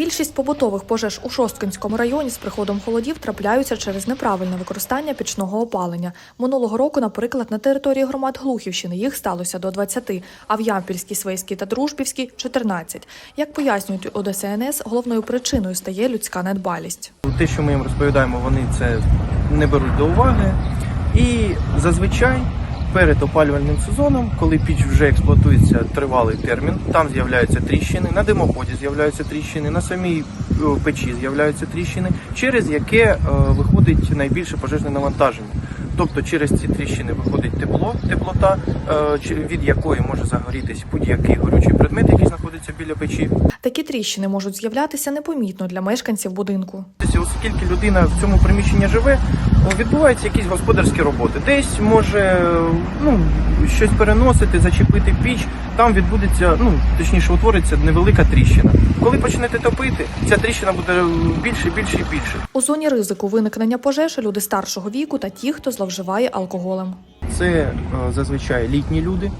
Більшість побутових пожеж у Шосткинському районі з приходом холодів трапляються через неправильне використання пічного опалення. Минулого року, наприклад, на території громад Глухівщини їх сталося до 20, а в Ямпільській, Свейській та Дружбівській – 14. Як пояснюють у ДСНС, головною причиною стає людська недбалість. Те, що ми їм розповідаємо, вони це не беруть до уваги. І зазвичай перед опалювальним сезоном, коли піч вже експлуатується тривалий термін, там з'являються тріщини, на димоході з'являються тріщини, на самій е, печі з'являються тріщини, через яке е, виходить найбільше пожежне навантаження. Тобто через ці тріщини виходить тепло, теплота, е, від якої може загорітись будь-який горючий предмет, який знаходиться біля печі. Такі тріщини можуть з'являтися непомітно для мешканців будинку. Оскільки людина в цьому приміщенні живе, відбуваються якісь господарські роботи. Десь може ну, щось переносити, зачепити піч, там відбудеться, ну точніше, утвориться невелика тріщина. Коли почнете топити, ця тріщина буде більше, більше і більше. У зоні ризику виникнення пожеж люди старшого віку та ті, хто зловживає алкоголем. Це е, зазвичай літні люди,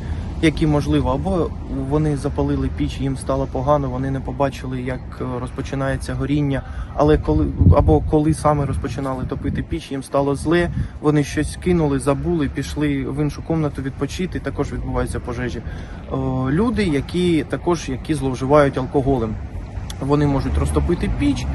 які можливо або вони запалили піч, їм стало погано, вони не побачили, як е, розпочинається горіння. Але коли або коли саме розпочинали топити піч, їм стало зле, вони щось кинули, забули, пішли в іншу кімнату відпочити. Також відбуваються пожежі. Е, Люди, які також які зловживають алкоголем. Вони можуть розтопити піч.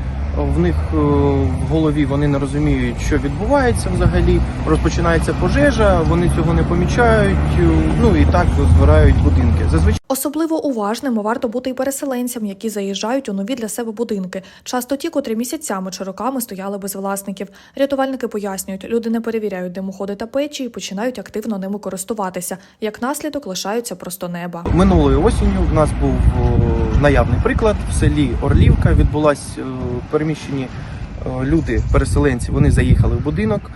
В них е, в голові вони не розуміють, що відбувається взагалі. Розпочинається пожежа, вони цього не помічають. е, Ну і так збирають будинки. Зазвичай Особливо уважними варто бути і переселенцям, які заїжджають у нові для себе будинки. Часто ті, котрі місяцями чи роками стояли без власників. Рятувальники пояснюють, люди не перевіряють димоходи та печі і починають активно ними користуватися. Як наслідок лишаються просто неба. минулої осінню в нас був наявний приклад в селі Орлівка. Відбулась е, переміщені е, люди, переселенці. Вони заїхали в будинок,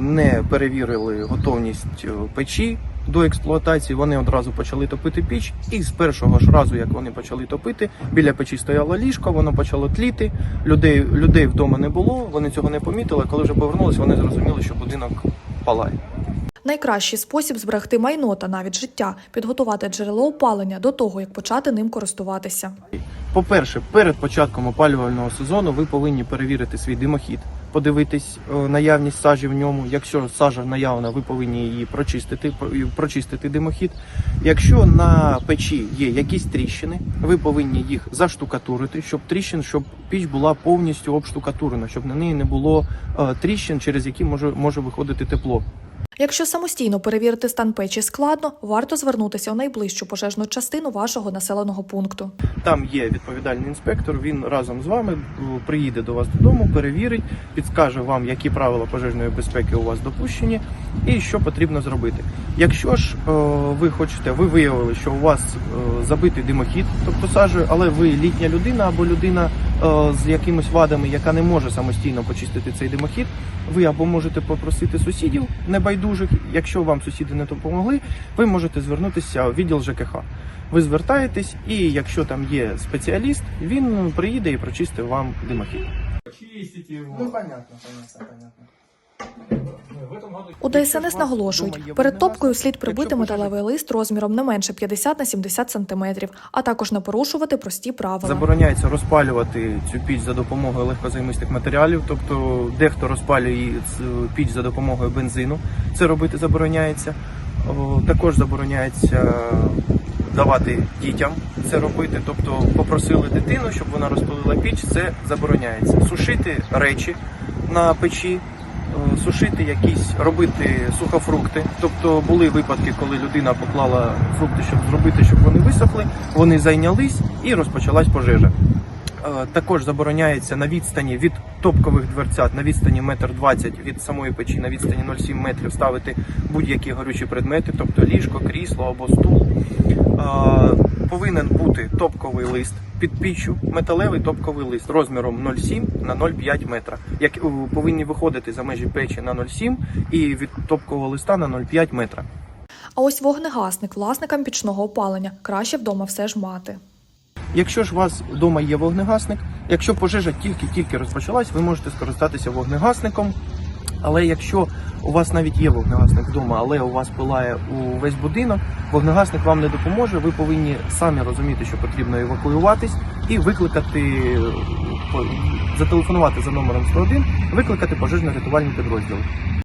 не перевірили готовність е, печі. До експлуатації вони одразу почали топити піч, і з першого ж разу, як вони почали топити, біля печі стояло ліжко, воно почало тліти. Людей, людей вдома не було, вони цього не помітили. Коли вже повернулися, вони зрозуміли, що будинок палає. Найкращий спосіб зберегти майно та навіть життя підготувати джерело опалення до того, як почати ним користуватися. По-перше, перед початком опалювального сезону ви повинні перевірити свій димохід, подивитись е, наявність сажі в ньому. Якщо сажа наявна, ви повинні її прочистити, прочистити димохід. Якщо на печі є якісь тріщини, ви повинні їх заштукатурити, щоб тріщин, щоб піч була повністю обштукатурена, щоб на неї не було е, тріщин, через які може, може виходити тепло. Якщо самостійно перевірити стан печі складно, варто звернутися у найближчу пожежну частину вашого населеного пункту. Там є відповідальний інспектор. Він разом з вами е, приїде до вас додому, перевірить, підскаже вам, які правила пожежної безпеки у вас допущені, і що потрібно зробити. Якщо ж е, ви хочете, ви виявили, що у вас е, забитий димохід, тобто сажею, але ви літня людина або людина з якимись вадами, яка не може самостійно почистити цей димохід, ви або можете попросити сусідів небайдужих. Якщо вам сусіди не допомогли, ви можете звернутися у відділ ЖКХ. Ви звертаєтесь, і якщо там є спеціаліст, він приїде і прочистить вам димохід. Чистите його. Ну, понятно, понятно, понятно. У ДСНС наголошують, перед топкою слід прибити металевий лист розміром не менше 50 на 70 сантиметрів, а також не порушувати прості правила. Забороняється розпалювати цю піч за допомогою легкозаймистих матеріалів, тобто дехто розпалює піч за допомогою бензину. Це робити забороняється. Також забороняється давати дітям це робити. Тобто попросили дитину, щоб вона розпалила піч, це забороняється. Сушити речі на печі. Е, Сушити якісь, робити сухофрукти. Тобто були випадки, коли людина поклала фрукти, щоб зробити, щоб вони висохли, вони зайнялись і розпочалась пожежа. Е, Також забороняється на відстані від топкових дверцят, на відстані метр двадцять від самої печі, на відстані 0,7 метрів ставити будь-які горючі предмети, тобто ліжко, крісло або стул. Е, Повинен бути топковий лист під піччю, металевий топковий лист розміром 0,7 на 0,5 метра. Як е, повинні виходити за межі печі на 0,7 і від топкового листа на 0,5 метра. А ось вогнегасник власникам пічного опалення краще вдома все ж мати. Якщо ж у вас вдома є вогнегасник, якщо пожежа тільки-тільки розпочалась, ви можете скористатися вогнегасником. Але якщо у вас навіть є вогнегасник вдома, але у вас пилає увесь будинок, вогнегасник вам не допоможе. Ви повинні самі розуміти, що потрібно евакуюватись і викликати зателефонувати за номером 101, викликати пожежно-рятувальні підрозділи.